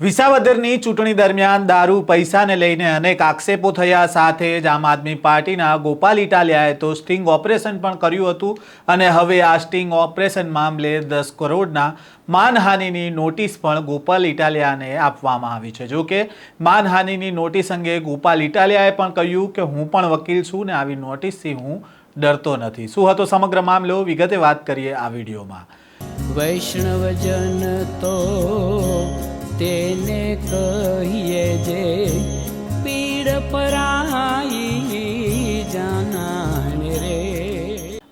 વિસાવદરની ચૂંટણી દરમિયાન દારૂ, પૈસાને લઈને અનેક આક્ષેપો થયા. સાથે જ આમ આદમી પાર્ટીના ગોપાલ ઇટાલિયાએ તો સ્ટિંગ ઓપરેશન પણ કર્યું હતું અને હવે આ સ્ટિંગ ઓપરેશન મામલે દસ કરોડના માનહાનિની નોટિસ પણ ગોપાલ ઇટાલિયાને આપવામાં આવી છે. જોકે, માનહાનિની નોટિસ અંગે ગોપાલ ઇટાલિયાએ પણ કહ્યું કે હું પણ વકીલ છું ને આવી નોટિસથી હું ડરતો નથી. શું હતો સમગ્ર મામલો? વિગતે વાત કરીએ આ વિડીયોમાં. વૈષ્ણવજન તો તેને કહીએ જે પીડ પરાઈ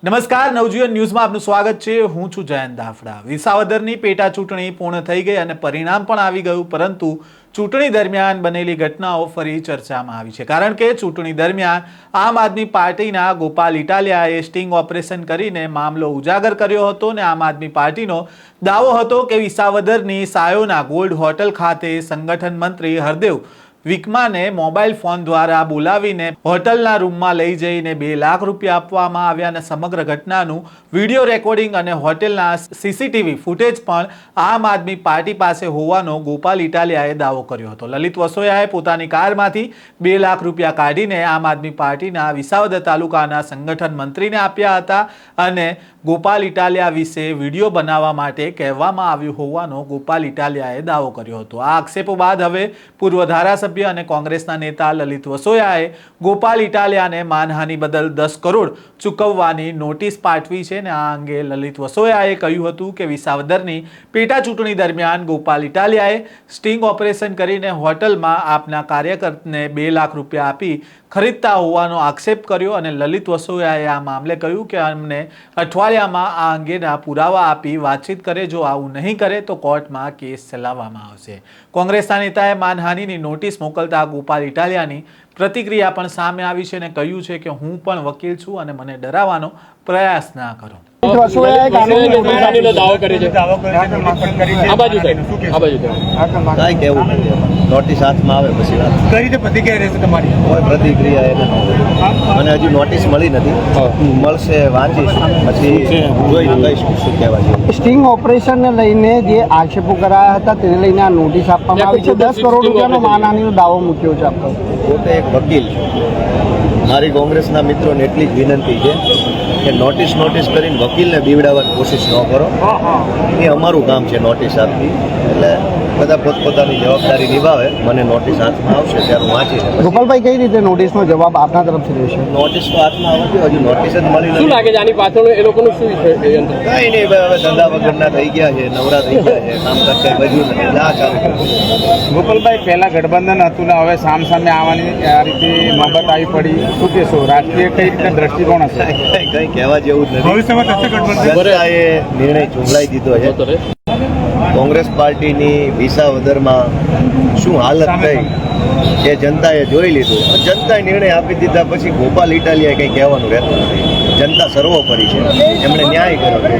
નમસ્કાર, નવજીવન ન્યૂઝમાં આપનું સ્વાગત છે. હું છું જયંત દાફડા વિસાવદરની પેટા ચૂંટણી પૂર્ણ થઈ ગઈ અને પરિણામ પણ આવી ગયું, પરંતુ ચૂંટણી દરમિયાન બનેલી ઘટનાઓ ફરી ચર્ચામાં આવી છે. કારણ કે ચૂંટણી દરમિયાન આમ આદમી પાર્ટીના ગોપાલ ઇટાલિયાએ સ્ટિંગ ઓપરેશન કરીને મામલો ઉજાગર કર્યો હતો અને આમ આદમી પાર્ટીનો દાવો હતો કે વિસાવદરની સાયોના ગોલ્ડ હોટલ ખાતે સંગઠન મંત્રી હરદેવ વિકમાને મોબાઈલ ફોન દ્વારા બોલાવીને હોટલના રૂમમાં લઈ જઈને બે લાખ રૂપિયા આપવામાં આવ્યા અને સમગ્ર ઘટનાનું વીડિયો રેકોર્ડિંગ અને હોટેલના સીસીટીવી ફૂટેજ પણ આમ આદમી પાર્ટી પાસે હોવાનો ગોપાલ ઇટાલિયાએ દાવો કર્યો હતો. લલિત વસોયાએ પોતાની કારમાંથી બે લાખ રૂપિયા કાઢીને આમ આદમી પાર્ટીના વિસાવદર તાલુકાના સંગઠન મંત્રીને આપ્યા હતા અને ગોપાલ ઇટાલિયા વિશે વીડિયો બનાવવા માટે કહેવામાં આવ્યું હોવાનો ગોપાલ ઇટાલિયાએ દાવો કર્યો હતો. આ આક્ષેપો બાદ હવે પૂર્વ ધારાસભ્ય અને કોંગ્રેસના નેતા લલિત વસોયાએ ગોપાલ ઇટાલિયાને માનહાનિ બદલ દસ કરોડ ચૂકવવાની નોટિસ પાઠવી છે અને આ અંગે લલિત વસોયાએ કહ્યું હતું કે વિસાવદરની પેટા ચૂંટણી દરમિયાન ગોપાલ ઇટાલિયાએ સ્ટિંગ ઓપરેશન કરીને હોટલમાં આપના કાર્યકરને બે લાખ રૂપિયા આપી ખરીદતા હોવાનો આક્ષેપ કર્યો અને લલિત વસોયાએ આ મામલે કહ્યું કે અમને અઠવાડિયામાં આ અંગેના પુરાવા આપી વાતચીત કરે જો આવું નહીં કરે તો કોર્ટમાં કેસ ચલાવવામાં આવશે. કોંગ્રેસના નેતાએ માનહાનિની નોટિસ મોકલતા ગોપાલ ઇટાલિયાની પ્રતિક્રિયા પણ સામે આવી છે અને કહ્યું છે કે હું પણ વકીલ છું અને મને ડરાવવાનો પ્રયાસ ના કરો. નોટિસ હાથમાં આવે પછી વાત. કઈ રીતે પ્રતિક્રિયા રહેશે તમારી? પ્રતિક્રિયા એને ન હોય. મને હજુ નોટિસ મળી નથી. મળશે વાંચીશ. પછી કહીશું શું કહેવાય સ્ટિંગ ઓપરેશનને લઈને જે આક્ષેપો કરાયા હતા તેને લઈને આ નોટિસ આપવામાં આવી છે. દસ કરોડ રૂપિયાનો માનહાનીનો દાવો મૂક્યો છે આપનો પોતે એક વકીલ છું. મારી કોંગ્રેસના મિત્રોને એટલી જ વિનંતી છે કે નોટિસ નોટિસ કરીને વકીલને બીવડાવવાની કોશિશ ન કરો. એ અમારું કામ છે નોટિસ આપવી. એટલે બધા પોતપોતાની જવાબદારી નિભાવે. મને નોટિસ હાથમાં આવશે ત્યારે હું વાંચી ગોપાલભાઈ કઈ રીતે નોટિસનો જવાબ આપના તરફથી રહેશે? નોટિસ તો હાથમાં આવતી હજુ નોટિસ જ મળી શું લાગે છે આની પાછળ એ લોકોનું શું છે કઈ નહીં હવે ધંધા વગરના થઈ ગયા છે નવરા થઈ ગયા છે કામ કરતા બધું નથી. ના ચાલુ. ગોપાલભાઈ પહેલા ગઠબંધન હતું ને હવે સામ સામે આવવાની આ રીતે નોબત આવી પડી. શું કહેશો રાજકીય કઈ રીતે દ્રષ્ટિકોણ હશે? કઈ કહેવા જેવું જ નથી. જનતાએ નિર્ણય ચૂંટાઈ દીધો છે. કોંગ્રેસ પાર્ટીની વિસાવદરમાં શું હાલત થઈ એ જનતાએ જોઈ લીધું? જનતાએ નિર્ણય આપી દીધા પછી ગોપાલ ઇટાલિયાએ કંઈ કહેવાનું રહેતું નથી. જનતા સર્વોપરી છે. એમણે ન્યાય કર્યો છે.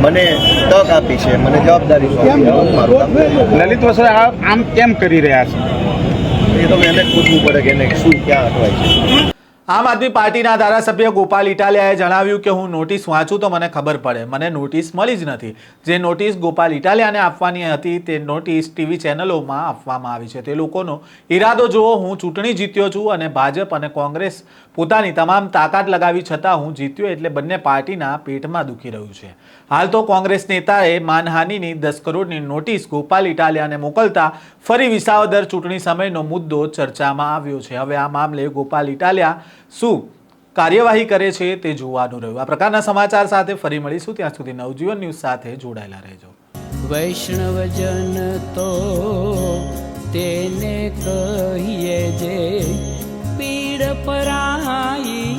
મને તક આપી છે. મને જવાબદારી સોંપી. લલિત વસોયા આમ કેમ કરી રહ્યા છે? એ તો એને પૂછવું પડે કે એને શું ક્યાં અટવાય છે. આમ આદમી પાર્ટીના ધારાસભ્ય ગોપાલ ઇટાલિયાએ જણાવ્યું કે હું નોટિસ વાંચું તો મને ખબર પડે. મને નોટિસ મળી જ નથી. જે નોટિસ ગોપાલ ઇટાલિયાને આપવાની હતી તે નોટિસ ટીવી ચેનલોમાં આપવામાં આવી છે. તે લોકોનો ઈરાદો જુઓ, હું ચૂંટણી જીત્યો છું અને ભાજપ અને કોંગ્રેસ પોતાની તમામ તાકાત લગાવી છતાં હું જીત્યો એટલે બંને પાર્ટીના પેટમાં દુખી રહ્યું છે. હાલ તો કોંગ્રેસ નેતાએ માનહાનિની દસ કરોડની નોટિસ ગોપાલ ઇટાલિયાને મોકલતા ફરી વિસાવદર ચૂંટણી સમયનો મુદ્દો ચર્ચામાં આવ્યો છે. હવે આ મામલે ગોપાલ ઇટાલિયા શું કાર્યવાહી કરે છે તે જોવાનું રહ્યું. આ પ્રકારના સમાચાર સાથે ફરી મળીશું. ત્યાં સુધી નવજીવન ન્યૂઝ સાથે જોડાયેલા રહેજો. વૈષ્ણવજન તો તેને કહીએ જે પીડ પરાઈ